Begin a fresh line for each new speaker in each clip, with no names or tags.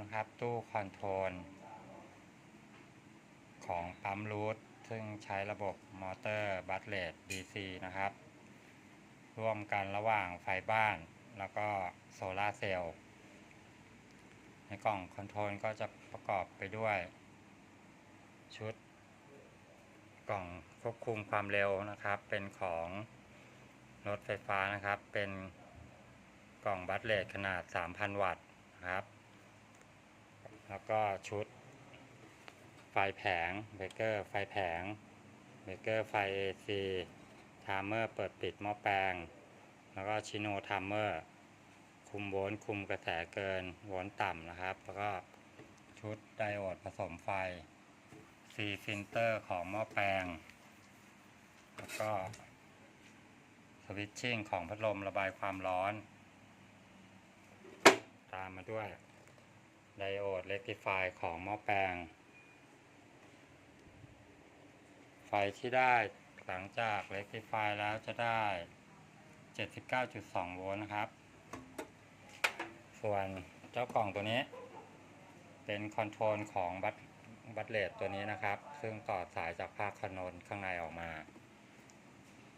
นะครับ ตู้คอนโทรลของปั๊มรูทซึ่งใช้ระบบมอเตอร์บัตเลต DC นะครับ ร่วมกันระหว่างไฟบ้านแล้วก็โซลาเซลล์ในกล่องคอนโทรลก็จะประกอบไปด้วย ชุด กล่องควบคุมความเร็วนะครับ เป็นของรถไฟฟ้านะครับ เป็นกล่องบัตเลตขนาด 3,000 วัตต์นะครับ แล้วก็ชุด ไฟแผงเบรกเกอร์ไฟแผงเบรกเกอร์ไฟ AC ทามเมอร์เปิดปิดหม้อแปลง แล้วก็ชิโนทามเมอร์คุมโวลต์คุมกระแสเกินโวลต์ต่ำนะครับ แล้วก็ชุดไดโอดผสมไฟ C ฟิลเตอร์ของหม้อแปลง แล้วก็สวิตชิ่งของพัดลมระบายความร้อน ตามมาด้วย ไดโอดเ e ก t ิฟายของหม้อแปลง ไฟที่ได้หลังจากเ e ก t ิฟายแล้วจะได้ 79.2 โวลต์นะครับ ส่วนเจ้ากล่องตัวนี้ เป็นคอนโทรลของบัตบัตเลตตัวนี้นะครับ ซึ่งต่อสายจากภาคคอนโทรลข้างในออกมา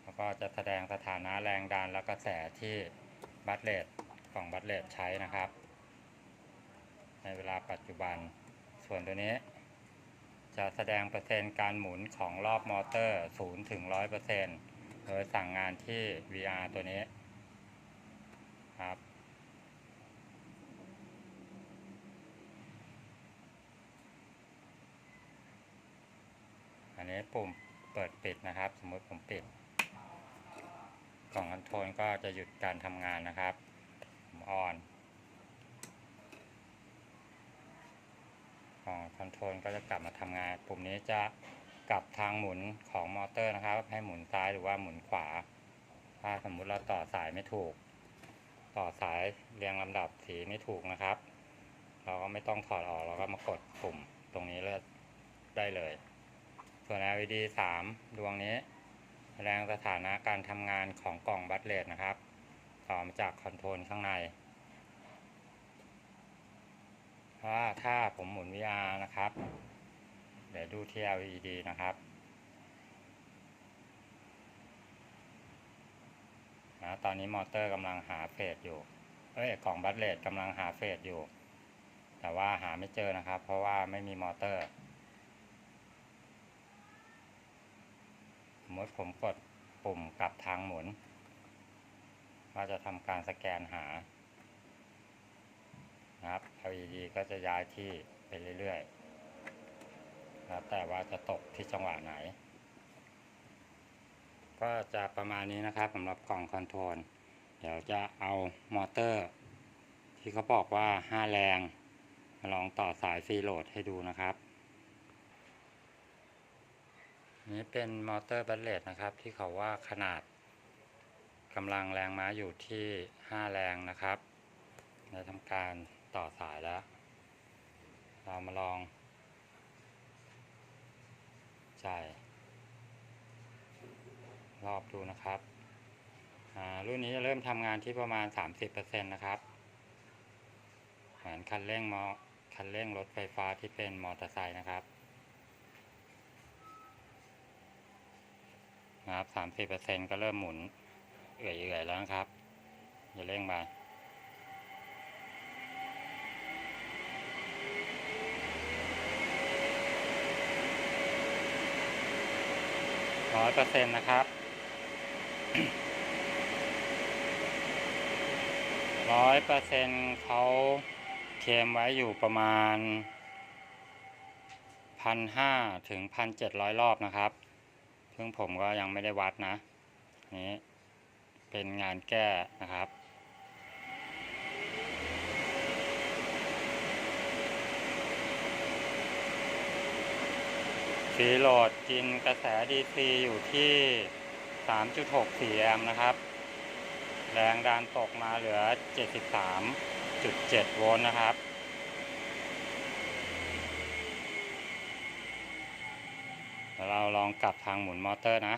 แล้วก็จะแสดงสถานะแรงดันและกระแสที่บัตเลตกล่องบัตเลตใช้นะครับ ในเวลาปัจจุบัน ส่วนตัวนี้ จะแสดงเปอร์เซ็นต์การหมุนของรอบมอเตอร์ 0 ถึง 100%โดยสั่งงานที่ VR ตัวนี้ครับอันนี้ปุ่มเปิดปิดนะครับ สมมติผมปิดกล่องคอนโทรลก็จะหยุดการทำงานนะครับผมออน กล่องคอนโทรลก็จะกลับมาทำงาน ปุ่มนี้จะกลับทางหมุนของมอเตอร์นะครับ ให้หมุนซ้ายหรือว่าหมุนขวา ถ้าสมมุติเราต่อสายไม่ถูก ต่อสายเรียงลำดับสีไม่ถูกนะครับ เราก็ไม่ต้องถอดออกเราก็มากดปุ่มตรงนี้เลยได้เลย ส่วน LED 3 ดวงนี้ แสดงสถานะการทำงานของกล่องบัตเลตนะครับ ต่อมาจากคอนโทรลข้างใน ว่าถ้าผมหมุน VR นะครับ เดี๋ยวดูที่ LED นะครับนะตอนนี้มอเตอร์กำลังหาเฟสอยู่ เอ้ยกล่องบัตเลตกำลังหาเฟสอยู่ แต่ว่าหาไม่เจอนะครับ เพราะว่าไม่มีมอเตอร์สมมติผมกดปุ่มกลับทางหมุน ว่าจะทำการสแกนหา นะครับ LED ก็จะย้ายที่ไปเรื่อยๆแล้วแต่ว่าจะตกที่จังหวะไหน ก็จะประมาณนี้นะครับสำหรับกล่องคอนโทรลเดี๋ยวจะเอามอเตอร์ ที่เขาบอกว่า 5 แรงมาลองต่อสายฟรีโหลดให้ดูนะครับนี้เป็นมอเตอร์บัตเลตนะครับ ที่เขาว่าขนาดกำลังแรงม้าอยู่ที่ 5 แรงนะครับได้ทำการ ต่อสายแล้ว เรามาลอง จ่ายรอบดูนะครับ รุ่นนี้จะเริ่มทำงานที่ประมาณ 30%นะครับ เหมือนคันเร่งมอคันเร่งรถไฟฟ้าที่เป็นมอเตอร์ไซค์นะครับนะครับสามสิบเปอร์เซ็นก็เริ่มหมุนเอื่อยๆแล้วนะครับ อย่าเร่งไป ร้อยเปอร์เซ็นต์นะครับร้อยเปอร์เซ็นต์เขาเคมไว้อยู่ประมาณพันห้าถึงพันเจ็ดร้อยรอบนะครับ ซึ่งผมก็ยังไม่ได้วัดนะ นี้เป็นงานแก้นะครับ สีโหลดกินกระแส DC อยู่ที่ 3.64 แอมป์นะครับ แรงดันตกมาเหลือ 73.7 โวลต์นะครับเดี๋ยวเราลองกลับทางหมุนมอเตอร์นะ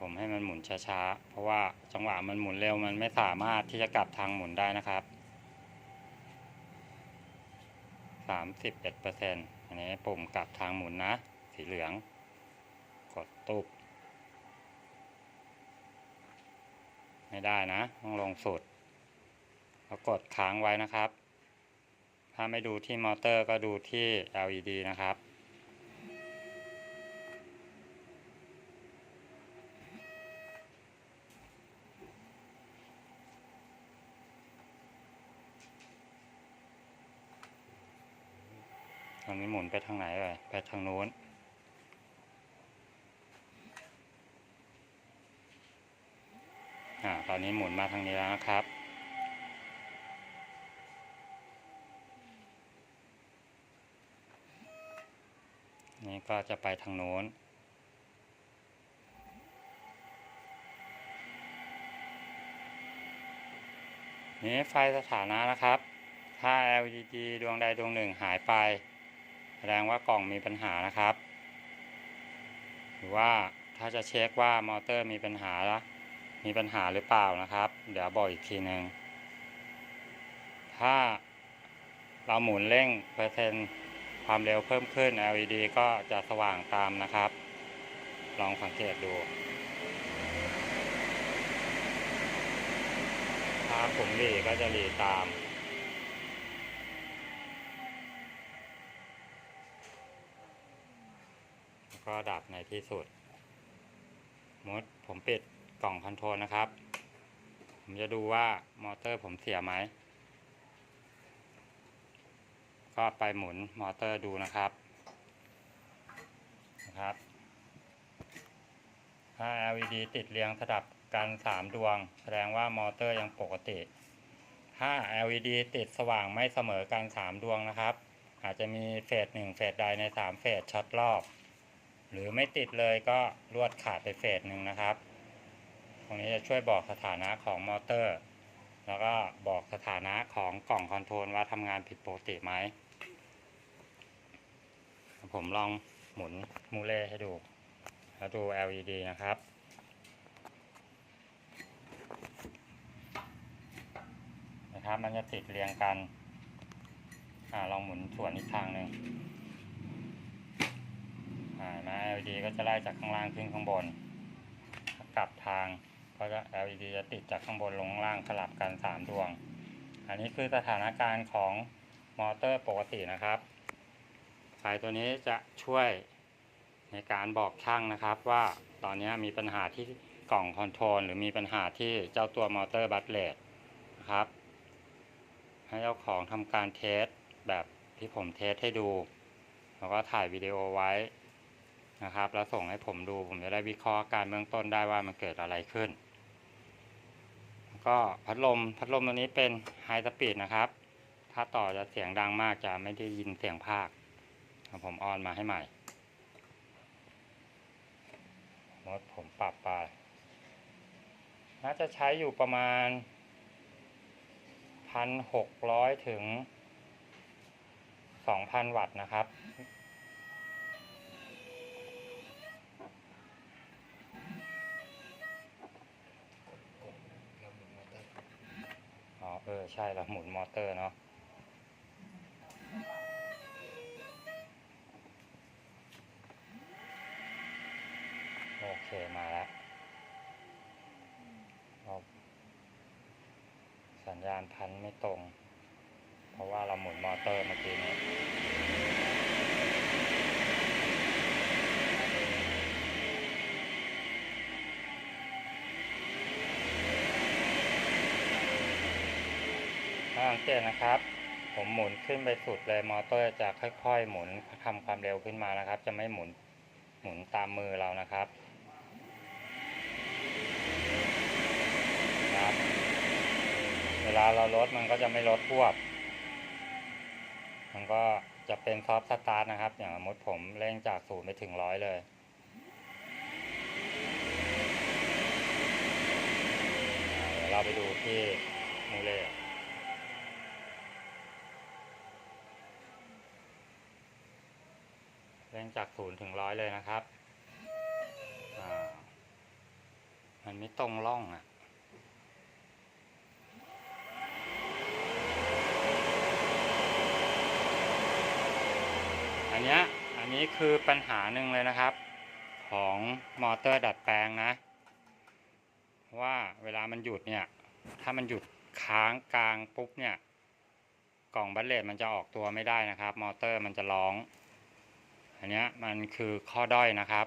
ผมให้มันหมุนช้าๆ เพราะว่าจังหวะมันหมุนเร็วมันไม่สามารถที่จะกลับทางหมุนได้นะครับสามสิบเอ็ดเปอร์เซ็นต์อันนี้ปุ่มกลับทางหมุนนะ สีเหลือง กดตุบไม่ได้นะ ต้องลงสุด แล้วกดค้างไว้นะครับ ถ้าไม่ดูที่มอเตอร์ก็ดูที่ LED นะครับ ตอนนี้หมุนไปทางไหนเอ่ยไปทางโน้น อ่า ตอนนี้หมุนมาทางนี้แล้วนะครับ นี่ก็จะไปทางโน้นนี่ไฟสถานะนะครับ ถ้า LED ดวงใดดวงหนึ่งหายไป ดงว่ากล่องมีปัญหานะครับ หรือว่าถ้าจะเช็คว่ามอเตอร์มีปัญหามีปัญหาหรือเปล่านะครับ เดี๋ยวบอกอีกทีหนึ่งถ้าเราหมุนเร่งเปอร์เซ็นต์ความเร็วเพิ่มขึ้น LED ก็จะสว่างตามนะครับ ลองสังเกตดู ถ้าผมหลีก็จะหลีตาม แล้ว ก็ดับในที่สุดมมติผมปิดกล่องคอนโทรลนะครับ ผมจะดูว่ามอเตอร์ผมเสียไหม ก็ไปหมุนมอเตอร์ดูนะครับ นะครับ ถ้า LED ติดเรียงสลับกัน3ดวง แสดงว่ามอเตอร์ยังปกติ ถ้า LED ติดสว่างไม่เสมอกัน3ดวงนะครับ อาจจะมีเฟส1เฟสใดใน3เฟสช็อตรอบ หรือไม่ติดเลยก็ลวดขาดไปเฟสหนึ่งนะครับ ตรงนี้จะช่วยบอกสถานะของมอเตอร์ แล้วก็บอกสถานะของกล่องคอนโทรลว่าทำงานผิดปกติไหม ผมลองหมุนมูเล่ให้ดู แล้วดู LED นะครับนะครับมันจะติดเรียงกันอ่าลองหมุนส่วนอีกทางหนึ่ง อ่านะ LED ก็จะไล่จากข้างล่างขึ้นข้างบน กลับทางก็จะ LED จะติดจากข้างบนลงข้างล่างสลับกัน 3 ดวง อันนี้คือสถานการณ์ของมอเตอร์ปกตินะครับไฟตัวนี้จะช่วยในการบอกช่างนะครับว่าตอนนี้มีปัญหาที่กล่องคอนโทรลหรือมีปัญหาที่เจ้าตัวมอเตอร์บัตเลตนะครับให้เจ้าของทำการเทสแบบที่ผมเทสให้ดู แล้วก็ถ่ายวิดีโอไว้ นะครับ แล้วส่งให้ผมดูผมจะได้วิเคราะห์การเบื้องต้นได้ว่ามันเกิดอะไรขึ้น ก็พัดลมพัดลมตัวนี้เป็นไฮสปีดนะครับ ถ้าต่อจะเสียงดังมากจะไม่ได้ยินเสียงภาคผมออนมาให้ใหม่มดผมปรับไปน่าจะใช้อยู่ประมาณพันหกร้อยถึงสองพันวัตต์นะครับ เออ ใช่เราหมุนมอเตอร์เนาะโอเคมาแล้วเราสัญญาณพันไม่ตรง เพราะว่าเราหมุนมอเตอร์เมื่อกี้นี้ ถ้าสังเกตนะครับ ผมหมุนขึ้นไปสุดเลยมอเตอร์จะค่อย ๆ หมุนทำความเร็วขึ้นมานะครับ จะไม่หมุนหมุนตามมือเรานะครับครับเวลาเราลดมันก็จะไม่ลดพวบ มันก็จะเป็นซอฟต์สตาร์ทนะครับ อย่างสมมติผมเร่งจากศูนย์ไปถึงร้อยเลยเดี๋ยวเราไปดูที่มูเล่ เร่งจากศูนย์ถึงร้อยเลยนะครับ มันไม่ตรงร่องอะอันนี้อันนี้คือปัญหาหนึ่งเลยนะครับ ของมอเตอร์ดัดแปลงนะ ว่าเวลามันหยุดเนี่ย ถ้ามันหยุดค้างกลางปุ๊บเนี่ย กล่องบัลเลตมันจะออกตัวไม่ได้นะครับ มอเตอร์มันจะร้อง อันนี้มันคือข้อด้อยนะครับ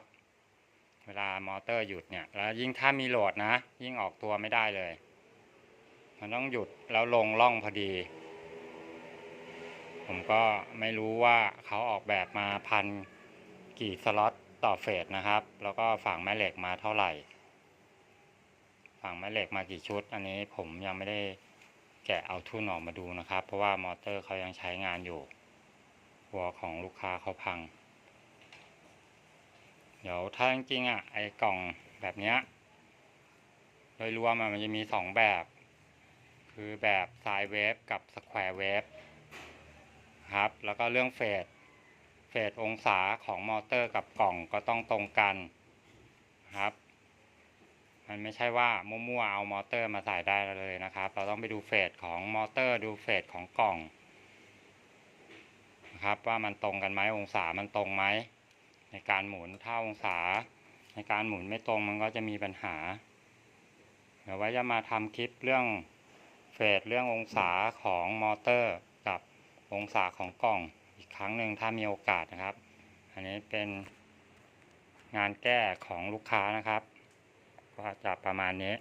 เวลามอเตอร์หยุดเนี่ย แล้วยิ่งถ้ามีโหลดนะ ยิ่งออกตัวไม่ได้เลย มันต้องหยุดแล้วลงล่องพอดี ผมก็ไม่รู้ว่าเขาออกแบบมาพันกี่สล็อตต่อเฟสนะครับ แล้วก็ฝั่งแม่เหล็กมาเท่าไหร่ ฝั่งแม่เหล็กมากี่ชุด อันนี้ผมยังไม่ได้แกะเอาทุ่นออกมาดูนะครับ เพราะว่ามอเตอร์เขายังใช้งานอยู่หัวของลูกค้าเขาพัง ดี๋ยวถ้าจริงๆอะไอ้กล่องแบบเนี้ยโดยรวมมันจะมีสองแบบ คือแบบไซด์เวฟกับสแควร์เวฟครับ แล้วก็เรื่องเฟสเฟสองศาของมอเตอร์กับกล่องก็ต้องตรงกันครับ มันไม่ใช่ว่ามั่วๆเอามอเตอร์มาใส่ได้เลยนะครับ เราต้องไปดูเฟสของมอเตอร์ดูเฟสของกล่องนะครับว่ามันตรงกันไหมองศามันตรงไหม ในการหมุนถ้าองศา ในการหมุนไม่ตรงมันก็จะมีปัญหาเดี๋ยวไว้จะมาทำคลิปเรื่องเฟสเรื่ององศาของมอเตอร์กับองศาของกล่องอีกครั้งหนึ่งถ้ามีโอกาสนะครับ อันนี้เป็นงานแก้ของลูกค้านะครับ ก็จะประมาณนี้